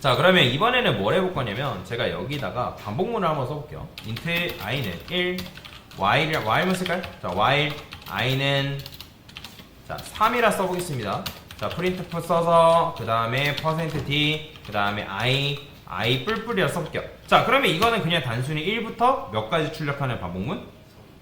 자 그러면 이번에는 뭘 해볼 거냐면 제가 여기다가 반복문을 한번 써볼게요. int i는 1 while while만 쓸까요? 자 while i는 자 3이라 써보겠습니다. 자 printf 써서 그 다음에 %d 그 다음에 i i 뿔뿔이라 써볼게요. 자 그러면 이거는 그냥 단순히 1부터 몇 가지 출력하는 반복문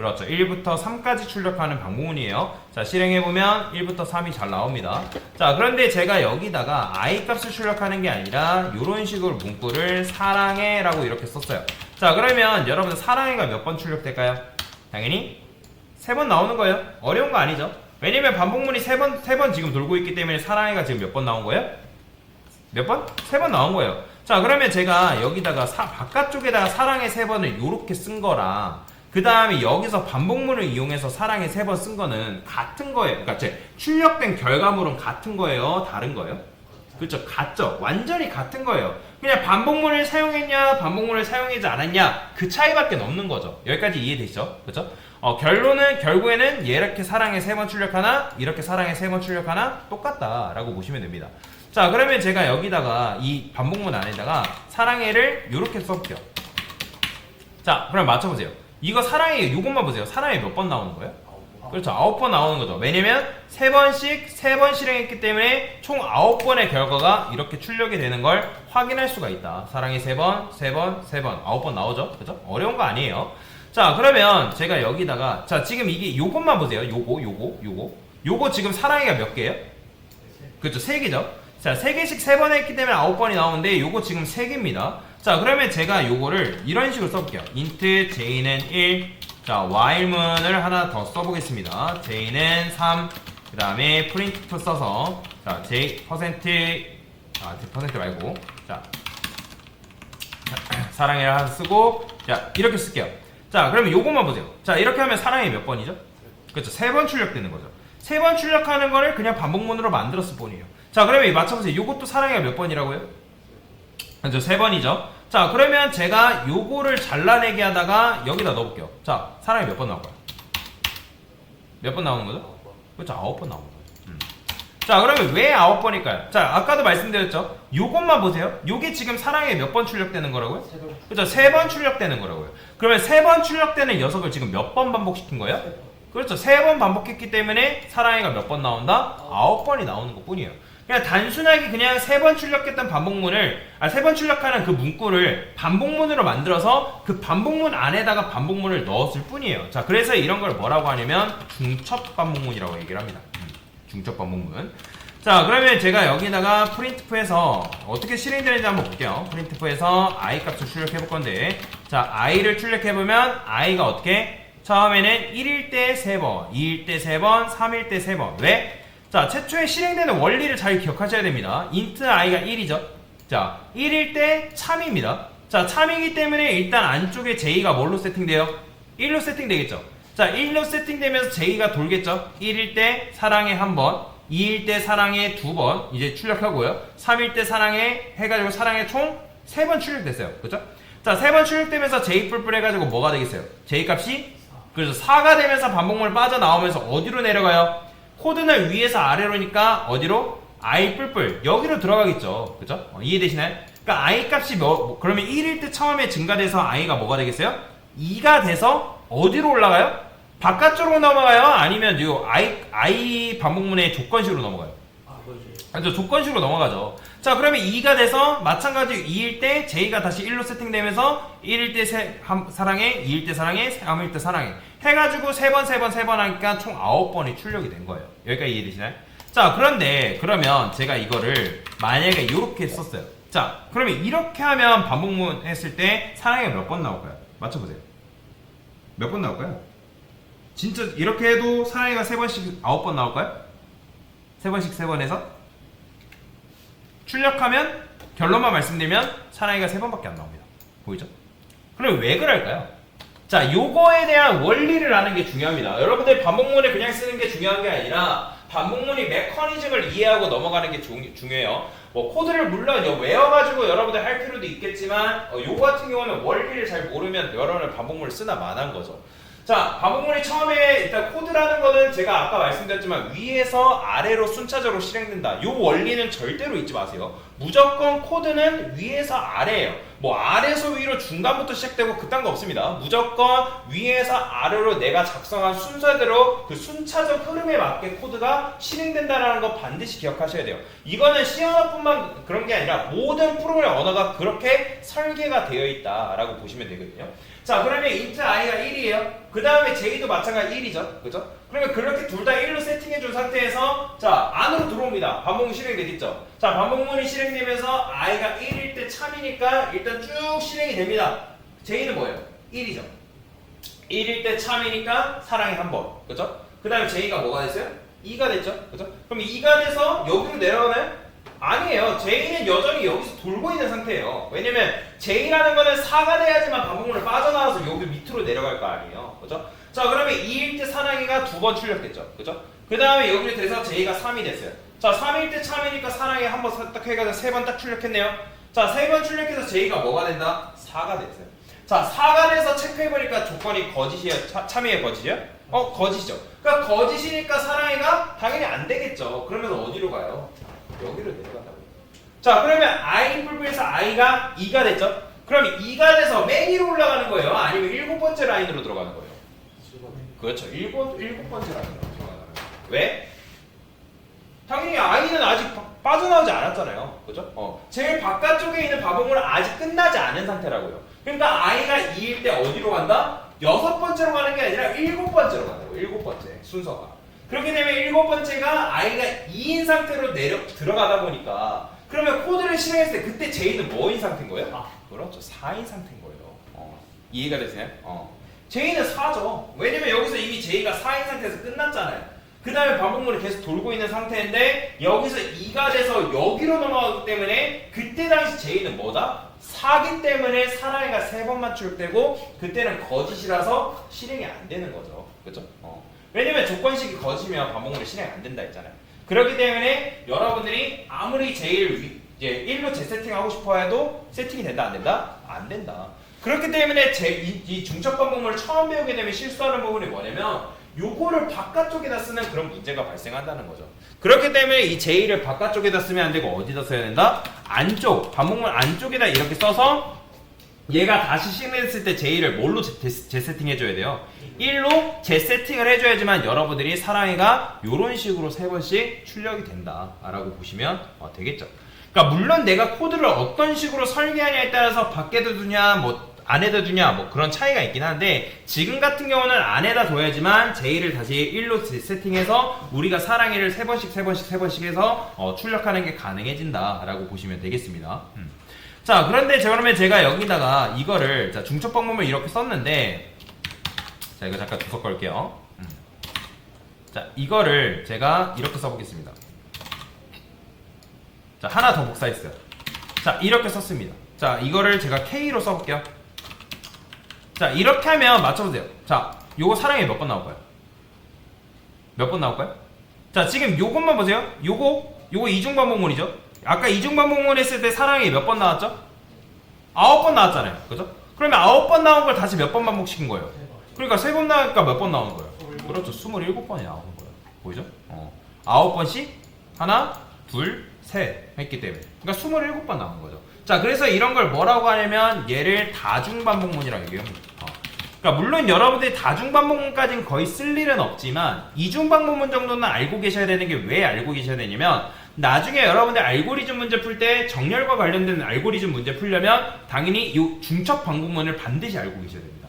그렇죠. 1부터 3까지 출력하는 반복문이에요. 자 실행해보면 1부터 3이 잘 나옵니다. 자 그런데 제가 여기다가 i 값을 출력하는 게 아니라 이런 식으로 문구를 사랑해 라고 이렇게 썼어요. 자 그러면 여러분 사랑해가 몇 번 출력될까요? 당연히 세 번 나오는 거예요. 어려운 거 아니죠? 왜냐면 반복문이 세 번 세 번 지금 돌고 있기 때문에 사랑해가 지금 몇 번 나온 거예요? 몇 번? 세 번 나온 거예요. 자 그러면 제가 여기다가 사- 바깥쪽에다가 사랑해 세 번을 이렇게 쓴 거랑 그 다음에 여기서 반복문을 이용해서 사랑해 세번 쓴 거는 같은 거예요. 그러니까 제 출력된 결과물은 같은 거예요. 다른 거예요? 그렇죠. 같죠. 완전히 같은 거예요. 그냥 반복문을 사용했냐, 반복문을 사용하지 않았냐 그 차이밖에 없는 거죠. 여기까지 이해되시죠? 그렇죠? 어, 결론은 결국에는 이렇게 사랑해 세번 출력하나, 이렇게 사랑해 세번 출력하나 똑같다라고 보시면 됩니다. 자, 그러면 제가 여기다가 이 반복문 안에다가 사랑해를 이렇게 써볼게요. 자, 그럼 맞춰보세요. 이거 사랑해 이것만 보세요. 사랑해 몇번 나오는 거예요? 그렇죠. 아홉 번 나오는 거죠. 왜냐면 세 번씩 세 번 실행했기 때문에 총 아홉 번의 결과가 이렇게 출력이 되는 걸 확인할 수가 있다. 사랑이 세 번, 세 번, 세 번, 아홉 번 나오죠. 그죠? 어려운 거 아니에요. 자, 그러면 제가 여기다가 자, 지금 이게 요것만 보세요. 요거, 요거, 요거. 요거 지금 사랑이가 몇 개예요? 그렇죠. 세 개죠. 자, 세 개씩 세 번 했기 때문에 아홉 번이 나오는데 요거 지금 세 개입니다. 자, 그러면 제가 요거를 이런 식으로 써볼게요. int j는 1. 자, while문을 하나 더 써보겠습니다. j는 3. 그 다음에 printf 써서 자, j 퍼센트 아, 퍼센트 말고 자, 사랑해를 하나 쓰고 자, 이렇게 쓸게요. 자, 그러면 요것만 보세요. 자, 이렇게 하면 사랑해 몇 번이죠? 그렇죠. 세 번 출력되는 거죠. 세 번 출력하는 거를 그냥 반복문으로 만들었을 뿐이에요. 자, 그러면 이 맞춰보세요. 요것도 사랑해가 몇 번이라고요? 그렇죠. 세 번이죠. 자, 그러면 제가 요거를 잘라내게 하다가 여기다 넣어볼게요. 자, 사랑해 몇번 나올까요? 몇 번 나오는 거죠? 그렇죠. 아홉 번 나오는 거죠. 음. 자, 그러면 왜 아홉 번일까요? 자, 아까도 말씀드렸죠. 요것만 보세요. 요게 지금 사랑에 몇 번 출력되는 거라고요? 그렇죠. 세 번 출력되는 거라고요. 그러면 세 번 출력되는 녀석을 지금 몇 번 반복시킨 거예요? 그렇죠. 세 번 반복했기 때문에 사랑이가 몇 번 나온다? 아홉 번이 나오는 것 뿐이에요. 그냥 단순하게 그냥 세 번 출력했던 반복문을, 아, 세 번 출력하는 그 문구를 반복문으로 만들어서 그 반복문 안에다가 반복문을 넣었을 뿐이에요. 자, 그래서 이런 걸 뭐라고 하냐면 중첩 반복문이라고 얘기를 합니다. 음, 중첩 반복문. 자, 그러면 제가 여기다가 printf에서 어떻게 실행되는지 한번 볼게요. printf에서 i 값을 출력해 볼 건데, 자, i를 출력해 보면 i가 어떻게? 처음에는 1일 때 3번, 2일 때 3번, 3일 때 3번. 왜? 자, 최초에 실행되는 원리를 잘 기억하셔야 됩니다. int i가 1이죠. 자, 1일 때 참입니다. 자, 참이기 때문에 일단 안쪽에 j가 뭘로 세팅돼요? 1로 세팅되겠죠. 자, 1로 세팅되면서 j가 돌겠죠. 1일 때 사랑에 한 번, 2일 때 사랑에 두번 이제 출력하고요. 3일 때 사랑에 해가지고 사랑에 총세 번 출력됐어요. 그죠? 자, 세 번 출력되면서 j 뿔뿔 해가지고 뭐가 되겠어요? j 값이 그래서 4가 되면서 반복문을 빠져나오면서 어디로 내려가요? 코드는 위에서 아래로니까 어디로? i 뿔뿔 여기로 들어가겠죠. 그죠? 어, 이해되시나요? 그러니까 i 값이 뭐, 뭐- 그러면 1일 때 처음에 증가돼서 i가 뭐가 되겠어요? 2가 돼서 어디로 올라가요? 바깥쪽으로 넘어가요? 아니면 요 i i 반복문의 조건식으로 넘어가요? 그죠 조건식으로 넘어가죠. 자, 그러면 2가 돼서 마찬가지로 2일 때 j가 다시 1로 세팅되면서 1일 때 세, 함- 사랑해, 2일 때 사랑해, 3일 때 사랑해. 해가지고 세 번, 세 번, 세번 하니까 총 9번이 출력이 된 거예요. 여기까지 이해되시나요? 자, 그런데 그러면 제가 이거를 만약에 이렇게 썼어요. 자, 그러면 이렇게 하면 반복문 했을 때 사랑해 몇 번 나올까요? 맞춰보세요. 몇 번 나올까요? 진짜 이렇게 해도 사랑해가 세 번씩 아홉 번 나올까요? 세 번씩 세번 해서 출력하면 결론만 말씀드리면 사랑이가 세 번밖에 안 나옵니다. 보이죠? 그럼 왜 그럴까요? 자, 요거에 대한 원리를 아는 게 중요합니다. 여러분들 반복문을 그냥 쓰는 게 중요한 게 아니라 반복문이 메커니즘을 이해하고 넘어가는 게 중, 중요해요. 뭐 코드를 물론 요 외워가지고 여러분들 할 필요도 있겠지만 어, 요거 같은 경우는 원리를 잘 모르면 여러분들 반복문을 쓰나 마나한 거죠. 자, 반복문이 처음에 일단 코드라는 거는 제가 아까 말씀드렸지만 위에서 아래로 순차적으로 실행된다. 요 원리는 절대로 잊지 마세요. 무조건 코드는 위에서 아래예요. 뭐 아래에서 위로 중간부터 시작되고 그딴 거 없습니다. 무조건 위에서 아래로 내가 작성한 순서대로 그 순차적 흐름에 맞게 코드가 실행된다라는 거 반드시 기억하셔야 돼요. 이거는 C 언어뿐만 그런 게 아니라 모든 프로그램 언어가 그렇게 설계가 되어 있다라고 보시면 되거든요. 자, 그러면 int i가 1이에요. 그 다음에 j도 마찬가지 1이죠. 그죠? 그러면 그렇게 둘 다 1로 세팅해 준 상태에서 자, 안으로 들어옵니다. 반복문 실행 되겠죠? 자, 반복문이 실행되면서 i가 1일 때 참이니까 일단 쭉 실행이 됩니다. j는 뭐예요? 1이죠. 1일 때 참이니까 사랑이 한 번. 그죠? 그 다음에 j가 뭐가 됐어요? 2가 됐죠? 그죠? 그럼 2가 돼서 여기로 내려가나요? 아니에요. J는 여전히 여기서 돌고 있는 상태예요. 왜냐면 J라는 거는 4가 돼야지만 반복문을 빠져나와서 여기 밑으로 내려갈 거 아니에요. 그죠? 자, 그러면 2일 때 사랑이가 두 번 출력됐죠. 그죠? 그 다음에 여기로 돼서 J가 3이 됐어요. 자, 3일 때 참이니까 사랑이 한 번 딱 해가지고 세 번 딱 출력했네요. 자, 세 번 출력해서 J가 뭐가 된다? 4가 됐어요. 자, 4가 돼서 체크해보니까 조건이 거짓이에요? 차, 참이에요? 거짓이에요? 어, 거짓이죠. 그러니까 거짓이니까 사랑이가 당연히 안 되겠죠. 그러면 어디로 가요? 여기로 내려간다고. 자, 그러면 i 뿔뿔에서 i가 2가 됐죠? 그럼 2가 돼서 맨 위로 올라가는 거예요? 아니면 일곱 번째 라인으로 들어가는 거예요? 그렇죠. 일곱, 일곱 번째 라인으로 들어가는 거예요. 왜? 당연히 i는 아직 바- 빠져나오지 않았잖아요. 그죠? 어. 제일 바깥쪽에 있는 바봉은 아직 끝나지 않은 상태라고요. 그러니까 i가 2일 때 어디로 간다? 여섯 번째로 가는 게 아니라 일곱 번째로 간다고. 일곱 번째 순서가. 그렇게 되면 일곱 번째가 i가 2인 상태로 내려 들어가다 보니까 그러면 코드를 실행했을 때 그때 j는 뭐인 상태인 거예요? 아, 그렇죠. 4인 상태인 거예요. 어. 이해가 되세요? 어. J는 4죠. 왜냐면 여기서 이미 j가 4인 상태에서 끝났잖아요. 그 다음에 반복문이 계속 돌고 있는 상태인데 여기서 2가 돼서 여기로 넘어가기 때문에 그때 당시 j는 뭐다? 4기 때문에 사랑이가 세 번만 출력되고 그때는 거짓이라서 실행이 안 되는 거죠. 그렇죠? 어. 왜냐면 조건식이 거짓이면 반복문이 실행 안 된다 했잖아요. 그렇기 때문에 여러분들이 아무리 제일 위, 이제 1로 재세팅하고 싶어 해도 세팅이 된다 안 된다? 안 된다. 그렇기 때문에 제, 이, 이 중첩 반복문을 처음 배우게 되면 실수하는 부분이 뭐냐면 요거를 바깥쪽에다 쓰는 그런 문제가 발생한다는 거죠. 그렇기 때문에 이 J를 바깥쪽에다 쓰면 안 되고 어디다 써야 된다? 안쪽, 반복문 안쪽에다 이렇게 써서 얘가 다시 실행했을 때 J를 뭘로 재, 세팅해줘야 돼요? 1로 재세팅을 해줘야지만 여러분들이 사랑이가 이런 식으로 세 번씩 출력이 된다라고 보시면 어, 되겠죠. 그러니까 물론 내가 코드를 어떤 식으로 설계하냐에 따라서 밖에다 두냐 뭐 안에다 두냐 뭐 그런 차이가 있긴 한데 지금 같은 경우는 안에다 둬야지만 J를 다시 1로 세팅해서 우리가 사랑이를 세 번씩 세 번씩 세 번씩 해서 어, 출력하는 게 가능해진다 라고 보시면 되겠습니다. 음. 자 그런데 저 그러면 제가 여기다가 이거를 자 중첩 방법을 이렇게 썼는데 자 이거 잠깐 주석 걸게요. 음. 자 이거를 제가 이렇게 써보겠습니다. 자 하나 더 복사했어요. 자 이렇게 썼습니다. 자 이거를 제가 K로 써볼게요. 자 이렇게 하면 맞춰보세요. 자 요거 사랑에 몇번 나올까요? 몇 번 나올까요? 자 지금 요것만 보세요. 요거 요거 이중 반복문이죠. 아까 이중 반복문 했을 때 사랑이 몇 번 나왔죠? 아홉 번 나왔잖아요. 그죠? 그러면 아홉 번 나온 걸 다시 몇 번 반복시킨 거예요? 그러니까 세 번 나오니까 몇 번 나오는 거예요? 그렇죠. 27번이 나오는 거예요. 보이죠? 어. 아홉 번씩 하나, 둘, 셋 했기 때문에. 그러니까 27번 나오는 거죠. 자, 그래서 이런 걸 뭐라고 하냐면 얘를 다중반복문이라고 얘기합니다. 어. 그러니까 물론 여러분들이 다중반복문까지는 거의 쓸 일은 없지만 이중반복문 정도는 알고 계셔야 되는 게 왜 알고 계셔야 되냐면 나중에 여러분들 알고리즘 문제 풀 때 정렬과 관련된 알고리즘 문제 풀려면 당연히 이 중첩 반복문을 반드시 알고 계셔야 됩니다.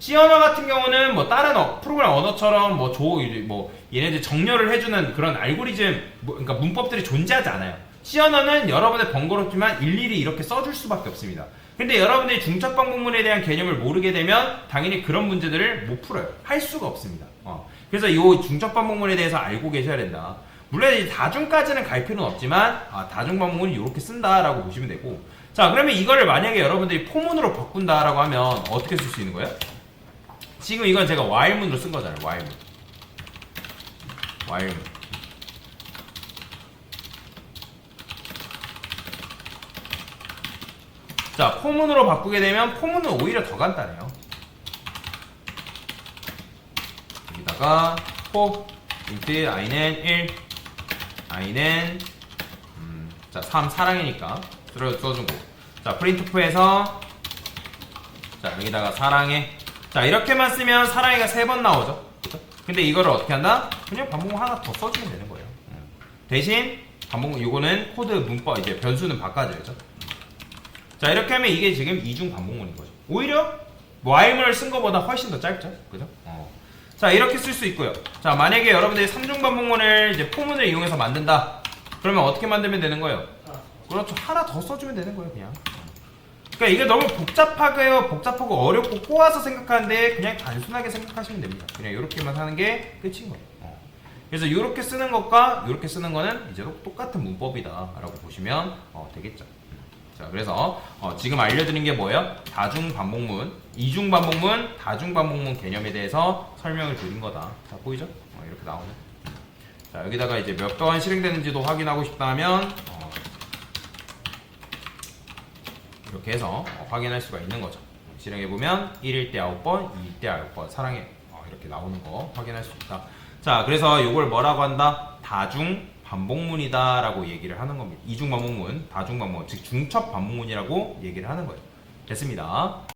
어. C 언어 같은 경우는 뭐 다른 어, 프로그램 언어처럼 뭐 조, 뭐 얘네들 정렬을 해주는 그런 알고리즘, 뭐, 그러니까 문법들이 존재하지 않아요. C 언어는 여러분의 번거롭지만 일일이 이렇게 써줄 수밖에 없습니다. 근데 여러분들이 중첩 반복문에 대한 개념을 모르게 되면 당연히 그런 문제들을 못 풀어요. 할 수가 없습니다. 어. 그래서 이 중첩 반복문에 대해서 알고 계셔야 된다. 물론 이 다중까지는 갈 필요는 없지만 아, 다중 반복문은 이렇게 쓴다라고 보시면 되고 자 그러면 이거를 만약에 여러분들이 포문으로 바꾼다라고 하면 어떻게 쓸 수 있는 거예요? 지금 이건 제가 while문으로 쓴 거잖아요 while문 while문 자 포문으로 바꾸게 되면 포문은 오히려 더 간단해요 여기다가 포 인트 i는 1 i는 음, 자, 3 사랑이니까 들어 거. 자, 프린트프에서 자, 여기다가 사랑해. 자, 이렇게만 쓰면 사랑해가 세 번 나오죠. 근데 이거를 어떻게 한다? 그냥 반복문 하나 더 써주면 되는 거예요. 음. 대신 반복문 요거는 코드 문법 이제 변수는 바꿔줘야죠. 자, 이렇게 하면 이게 지금 이중 반복문인 거죠. 오히려 뭐 while문을 쓴 거보다 훨씬 더 짧죠. 그죠? 어. 자, 이렇게 쓸 수 있고요. 자, 만약에 여러분들이 3중 반복문을 이제 포문을 이용해서 만든다. 그러면 어떻게 만들면 되는 거예요? 그렇죠. 하나 더 써주면 되는 거예요, 그냥. 그러니까 이게 너무 복잡하게요, 복잡하고 어렵고 꼬아서 생각하는데 그냥 단순하게 생각하시면 됩니다. 그냥 이렇게만 하는 게 끝인 거예요. 어. 그래서 이렇게 쓰는 것과 이렇게 쓰는 거는 이제 똑같은 문법이다라고 보시면 어, 되겠죠. 자, 그래서 어, 지금 알려드린 게 뭐예요? 다중 반복문, 이중 반복문, 다중 반복문 개념에 대해서 설명을 드린 거다. 자, 보이죠? 어, 이렇게 나오네. 자, 여기다가 이제 몇 번 실행되는지도 확인하고 싶다면 어, 이렇게 해서 어, 확인할 수가 있는 거죠. 실행해 보면 1일 때 9번, 2일 때 9번 사랑해 어, 이렇게 나오는 거 확인할 수 있다. 자, 그래서 이걸 뭐라고 한다? 다중 반복문이다라고 얘기를 하는 겁니다. 이중 반복문, 다중 반복문, 즉 중첩 반복문이라고 얘기를 하는 거예요. 됐습니다.